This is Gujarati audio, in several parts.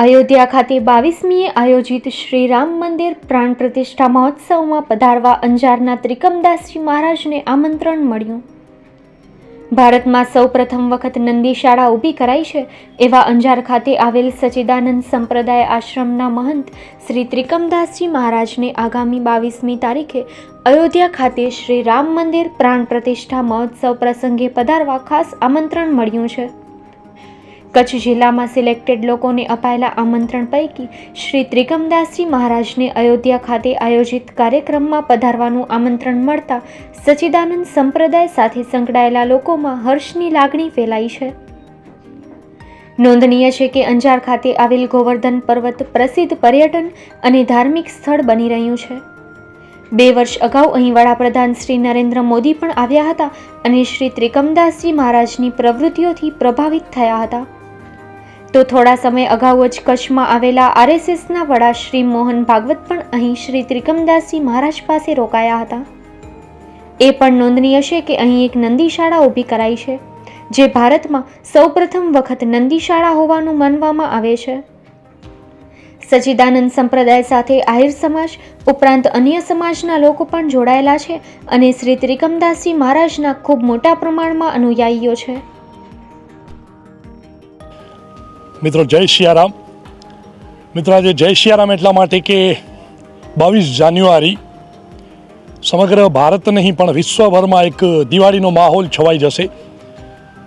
અયોધ્યા ખાતે બાવીસમીએ આયોજિત શ્રી રામ મંદિર પ્રાણ પ્રતિષ્ઠા મહોત્સવમાં પધારવા અંજારના ત્રિકમદાસજી મહારાજને આમંત્રણ મળ્યું. ભારતમાં સૌ પ્રથમ વખત નંદી શાળા ઊભી કરાઈ છે એવા અંજાર ખાતે આવેલ સચિદાનંદ સંપ્રદાય આશ્રમના મહંત શ્રી ત્રિકમદાસજી મહારાજને આગામી બાવીસમી તારીખે અયોધ્યા ખાતે શ્રી રામ મંદિર પ્રાણ પ્રતિષ્ઠા મહોત્સવ પ્રસંગે પધારવા ખાસ આમંત્રણ મળ્યું છે. કચ્છ જિલ્લામાં સિલેક્ટેડ લોકોને અપાયેલા આમંત્રણ પૈકી શ્રી ત્રિકમદાસજી મહારાજને અયોધ્યા ખાતે આયોજિત કાર્યક્રમમાં પધારવાનું આમંત્રણ મળતા સચ્ચિદાનંદ સંપ્રદાય સાથે સંકળાયેલા લોકોમાં હર્ષની લાગણી ફેલાઈ છે. નોંધનીય છે કે અંજાર ખાતે આવેલ ગોવર્ધન પર્વત પ્રસિદ્ધ પર્યટન અને ધાર્મિક સ્થળ બની રહ્યું છે. બે વર્ષ અગાઉ અહીં વડાપ્રધાન શ્રી નરેન્દ્ર મોદી પણ આવ્યા હતા અને શ્રી ત્રિકમદાસજી મહારાજની પ્રવૃત્તિઓથી પ્રભાવિત થયા હતા. તો થોડા સમય અગાઉ જ કચ્છમાં આવેલા આરએસએસના વડા શ્રી મોહન ભાગવત પણ અહીં શ્રી ત્રિકમદાસજી મહારાજ પાસે રોકાયા હતા. એ પણ નોંધનીય છે કે અહીં એક નંદી શાળા ઊભી કરાઈ છે, જે ભારતમાં સૌપ્રથમ વખત નંદી શાળા હોવાનું માનવામાં આવે છે. સચિદાનંદ સંપ્રદાય સાથે આહિર સમાજ, ઉપરાંત અન્ય સમાજના લોકો પણ જોડાયેલા છે અને શ્રી ત્રિકમદાસજી મહારાજના ખૂબ મોટા પ્રમાણમાં અનુયાયીઓ છે. મિત્રો, જય સિયારામ મિત્રો, આજે જય સિયારામ એટલા માટે કે બાવીસ જાન્યુઆરી સમગ્ર ભારત નહીં, પણ વિશ્વભરમાં એક દિવાળીનો માહોલ છવાઈ જશે.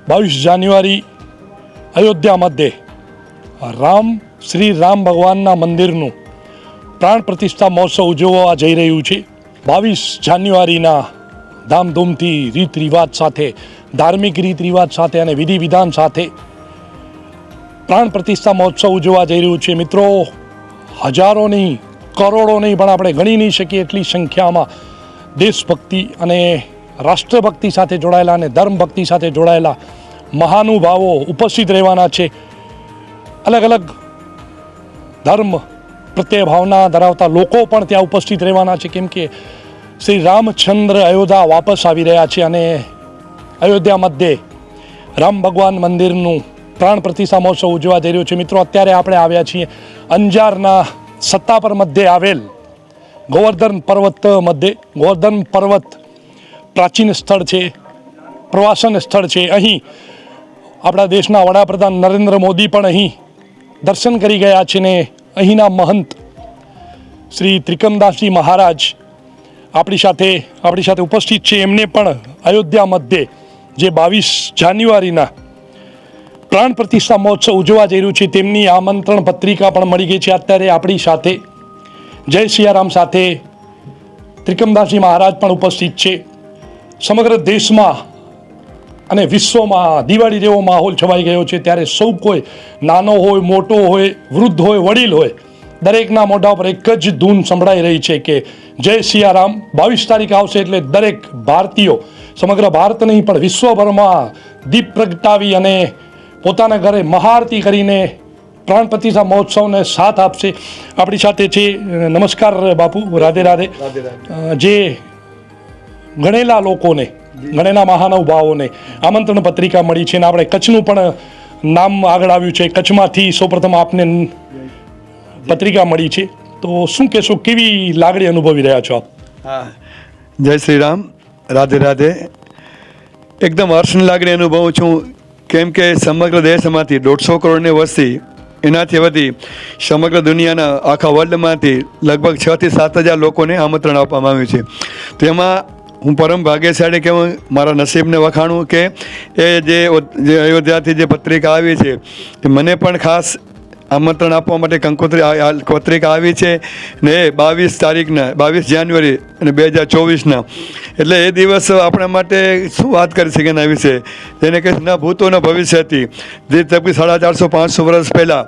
બાવીસ જાન્યુઆરી અયોધ્યા મધ્યે રામ, શ્રી રામ ભગવાનના મંદિરનું પ્રાણ પ્રતિષ્ઠા મહોત્સવ ઉજવવા જઈ રહ્યું છે. બાવીસ જાન્યુઆરીના ધામધૂમથી રીત રિવાજ સાથે, ધાર્મિક રીત રિવાજ સાથે અને વિધિ વિધાન સાથે પ્રાણ પ્રતિષ્ઠા મહોત્સવ ઉજવવા જઈ રહ્યું છે મિત્રો. હજારો નહીં કરોડો નહીં પણ આપણે ગણી નહીં શકીએ એટલી સંખ્યામાં દેશભક્તિ અને રાષ્ટ્રભક્તિ સાથે જોડાયેલા અને ધર્મભક્તિ સાથે જોડાયેલા મહાનુભાવો ઉપસ્થિત રહેવાના છે. અલગ અલગ ધર્મ પ્રત્યે ભાવના ધરાવતા લોકો પણ ત્યાં ઉપસ્થિત રહેવાના છે. કેમ કે શ્રી રામચંદ્ર અયોધ્યા વાપસ આવી રહ્યા છે અને અયોધ્યા મધ્યે રામ ભગવાન મંદિરનું પ્રાણ પ્રતિષ્ઠા મહોત્સવ ઉજવા જઈ રહ્યો છે. મિત્રો, અત્યારે આપણે આવ્યા છીએ અંજારના સત્તા પર મધ્યે આવેલ ગોવર્ધન પર્વત મધ્યે. ગોવર્ધન પર્વત પ્રાચીન સ્થળ છે, પ્રવાસન સ્થળ છે. અહીં આપણા દેશના વડાપ્રધાન નરેન્દ્ર મોદી પણ અહીં દર્શન કરી ગયા છે ને અહીંના મહંત શ્રી ત્રિકમદાસજી મહારાજ આપણી સાથે આપણી સાથે ઉપસ્થિત છે. એમને પણ અયોધ્યા મધ્યે જે બાવીસ જાન્યુઆરીના પ્રાણ પ્રતિષ્ઠા મહોત્સવ ઉજવવા જઈ રહ્યું છે. તેમની આમંત્રણ પત્રિકા પણ મળી ગઈ છે. અત્યારે આપણી સાથે જય સિયારામ સાથે ત્રિકમદાસજી મહારાજ પણ ઉપસ્થિત છે. સમગ્ર દેશમાં અને વિશ્વમાં દિવાળી જેવો માહોલ છવાઈ ગયો છે. ત્યારે સૌ કોઈ નાનો હોય, મોટો હોય, વૃદ્ધ હોય, વડીલ હોય, દરેકના મોઢા પર એક જ ધૂન સંભળાઈ રહી છે કે જય સિયારામ. બાવીસ તારીખ આવશે એટલે દરેક ભારતીયો સમગ્ર ભારત નહીં પણ વિશ્વભરમાં દીપ પ્રગટાવી અને પોતાના ઘરે મહાઆરતી કરીને પ્રાણ પ્રતિષ્ઠા મહોત્સવને સાથ આપશે. આપણી સાથે છે નમસ્કાર બાપુ રાધે રાધે. જે ગણેલા લોકોને ગણેલા મહાનુભાવોને આમંત્રણ પત્રિકા મળી છે અને આપણે કચ્છનું પણ નામ આગળ આવ્યું છે. કચ્છમાંથી સૌપ્રથમ આપને પત્રિકા મળી છે. તો શું કહેશો કેવી લાગણી અનુભવી રહ્યા છો આપ? હા. જય શ્રી રામ. રાધે રાધે. એકદમ હર્ષની લાગણી અનુભવું છું. કેમ કે સમગ્ર દેશમાંથી દોઢસો કરોડની વસ્તી એનાથી વધી સમગ્ર દુનિયાના આખા વર્લ્ડમાંથી લગભગ છથી સાત હજાર લોકોને આમંત્રણ આપવામાં આવ્યું છે. તેમાં હું પરમ ભાગ્યશાળી કે મારા નસીબને વખાણું કે એ જે અયોધ્યાથી જે પત્રિકા આવી છે મને પણ ખાસ આમંત્રણ આપવા માટે કંકોત્રી પત્રિકા આવી છે ને એ બાવીસ તારીખના, બાવીસ જાન્યુઆરી અને બે હજાર ચોવીસના. એટલે એ દિવસ આપણા માટે શું વાત કરી શકે એના વિશે? જેને કે ના ભૂતો ભવિષ્ય હતી. જે તબકી સાડા ચારસો, પાંચસો વર્ષ પહેલાં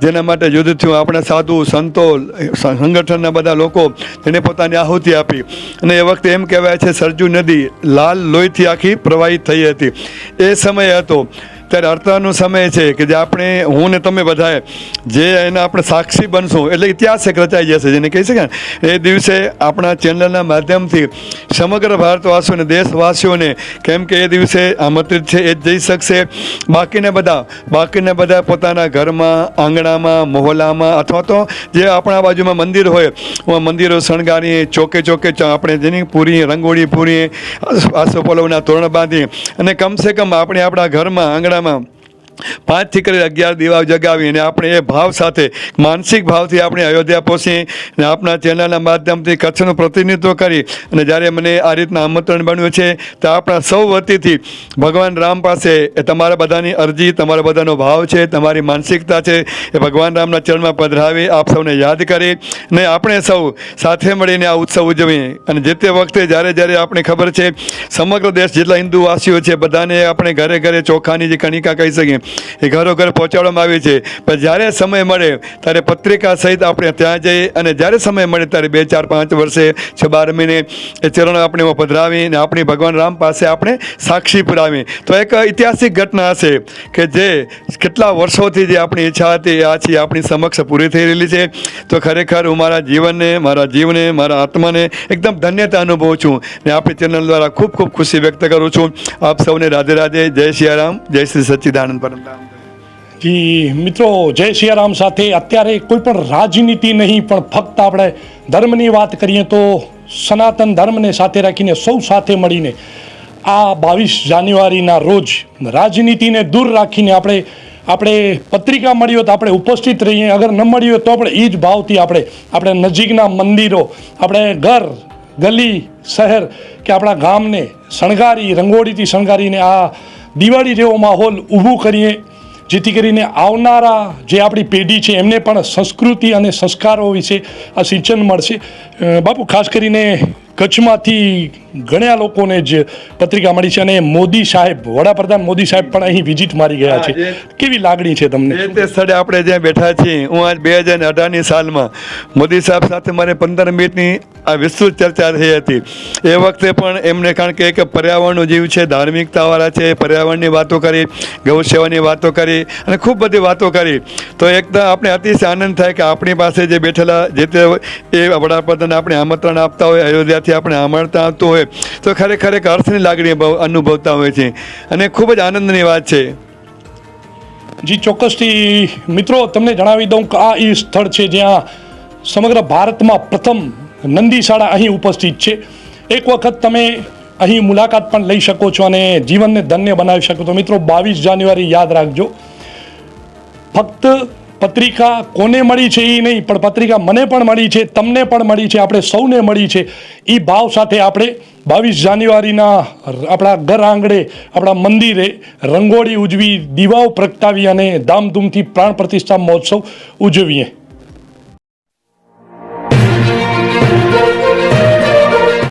જેના માટે યુદ્ધ થયું, આપણા સાધુ, સંતો સંગઠનના બધા લોકો તેને પોતાની આહુતિ આપી. અને એ વખતે એમ કહેવાય છે, સરજુ નદી લાલ લોહીથી આખી પ્રવાહિત થઈ હતી. એ સમય હતો. ત્યારે અર્થનો સમય છે કે જે આપણે, હું ને તમે બધાએ, જે એના આપણે સાક્ષી બનશું, એટલે ઇતિહાસ એક રચાઈ જશે, જેને કહી શકાય એ દિવસે આપણા ચેનલના માધ્યમથી સમગ્ર ભારતવાસીઓને દેશવાસીઓને, કેમ કે એ દિવસે આમંત્રિત છે એ જઈ શકશે. બાકીના બધા બાકીના બધા પોતાના ઘરમાં, આંગણામાં મોહલ્લામાં અથવા તો જે આપણા બાજુમાં મંદિર હોય, એમાં મંદિરો શણગારીએ, ચોકે ચોકે આપણે જેની પૂરી રંગોળી પૂરી આસોપલવના તોરણ બાંધીએ. અને કમસે કમ આપણે આપણા ઘરમાં આંગણામાં પાંચથી કરી અગિયાર દીવા જગાવી અને આપણે એ ભાવ સાથે, માનસિક ભાવથી આપણે અયોધ્યા પહોંચી અને આપણા ચેનલના માધ્યમથી કચ્છનું પ્રતિનિધિત્વ કરી અને જ્યારે મને આ રીતના આમંત્રણ બન્યું છે, તો આપણા સૌ વતીથી ભગવાન રામ પાસે એ તમારા બધાની અરજી, તમારા બધાનો ભાવ છે, તમારી માનસિકતા છે, એ ભગવાન રામના ચરણમાં પધરાવી આપ સૌને યાદ કરી ને આપણે સૌ સાથે મળીને આ ઉત્સવ ઉજવીએ. અને જે તે વખતે જ્યારે જ્યારે આપણે ખબર છે, સમગ્ર દેશ જેટલા હિન્દુવાસીઓ છે, બધાને આપણે ઘરે ઘરે ચોખાની જે કણિકા કહી શકીએ એ ઘરો ઘર પહોંચાડવામાં આવી છે. પણ જ્યારે સમય મળે, ત્યારે પત્રિકા સહિત આપણે ત્યાં જઈએ અને જ્યારે સમય મળે, ત્યારે બે, ચાર, પાંચ વર્ષે છ બાર મહિને એ ચરણો આપણે પધરાવી અને આપણી ભગવાન રામ પાસે આપણે સાક્ષી પુરાવી. તો એક ઐતિહાસિક ઘટના હશે કે જે કેટલા વર્ષોથી જે આપણી ઈચ્છા હતી, એ છે આપણી સમક્ષ પૂરી થઈ રહેલી છે. તો ખરેખર હું મારા જીવનને, મારા જીવને, મારા આત્માને એકદમ ધન્યતા અનુભવું છું ને આપણી ચેનલ દ્વારા ખૂબ ખૂબ ખુશી વ્યક્ત કરું છું. આપ સૌને રાધે રાધે. જય સિયારામ જય શ્રી સચ્ચિદાનંદ જી, મિત્રો, જય સિયારામ સાથે અત્યારે કોઈ પણ રાજનીતિ નહીં, પણ ફક્ત આપણે ધર્મની વાત કરીએ તો સનાતન ધર્મને સાથે રાખીને સૌ સાથે મળીને આ બાવીસ જાન્યુઆરીના રોજ રાજનીતિને દૂર રાખીને આપણે આપણે પત્રિકા મળી હોય તો આપણે ઉપસ્થિત રહીએ, અગર ન મળી હોય તો આપણે એ જ ભાવથી આપણે આપણે નજીકના મંદિરો, આપણે ઘર, ગલી, શહેર કે આપણા ગામને શણગારી, રંગોળીથી શણગારીને આ દિવાળી જેવો માહોલ ઊભું કરીએ જેથી કરીને આવનારા જે આપણી પેઢી છે એમને પણ સંસ્કૃતિ અને સંસ્કારો વિશે આ સિંચન મળશે. બાપુ ખાસ કરીને કચ્છમાંથી ઘણા લોકોને જ પત્રિકા મળી છે અને મોદી સાહેબ વડાપ્રધાન મોદી સાહેબ પણ અહીં વિઝિટ મારી ગયા છે. કેવી લાગણી છે તમને? તે સ્થળે આપણે જ્યાં બેઠા છીએ હું આજ બે હજાર અઢારની સાલમાં મોદી સાહેબ સાથે મારે પંદર મિનિટની આ વિસ્તૃત ચર્ચા થઈ હતી. એ વખતે પણ એમને કારણ કે એક પર્યાવરણનો જીવ છે, ધાર્મિકતાવાળા છે, પર્યાવરણની વાતો કરી ગૌ સેવાની વાતો કરી અને ખૂબ બધી વાતો કરી. તો એકદમ આપણે અતિશય આનંદ થાય કે આપણી પાસે જે બેઠેલા જે તે એ વડાપ્રધાન આપણે આમંત્રણ આપતા હોય, અયોધ્યાથી આપણે આમંત્રણ આપતું હોય, તો ખરેખર એક અર્થની લાગણી અનુભવતા હોય છે. અને ખૂબ જ આનંદની વાત છે. જી, ચોક્કસથી મિત્રો, તમને જણાવી દઉં કે આ એ સ્થળ છે જ્યાં સમગ્ર ભારતમાં પ્રથમ નંદી શાળા અહીં ઉપસ્થિત છે. એક વખત તમે અહીં મુલાકાત પણ લઈ શકો છો અને જીવનને ધન્ય બનાવી શકો તો મિત્રો, બાવીસ જાન્યુઆરી યાદ રાખજો. ફક્ત પત્રિકા કોને મળી છે એ નહીં, પણ પત્રિકા મને પણ મળી છે, તમને પણ મળી છે, આપણે સૌને મળી છે. એ ભાવ સાથે આપણે બાવીસ જાન્યુઆરીના આપણા ઘર આંગણે, આપણા મંદિરે રંગોળી ઉજવી, દીવાઓ પ્રગટાવી અને ધામધૂમથી પ્રાણ પ્રતિષ્ઠા મહોત્સવ ઉજવીએ.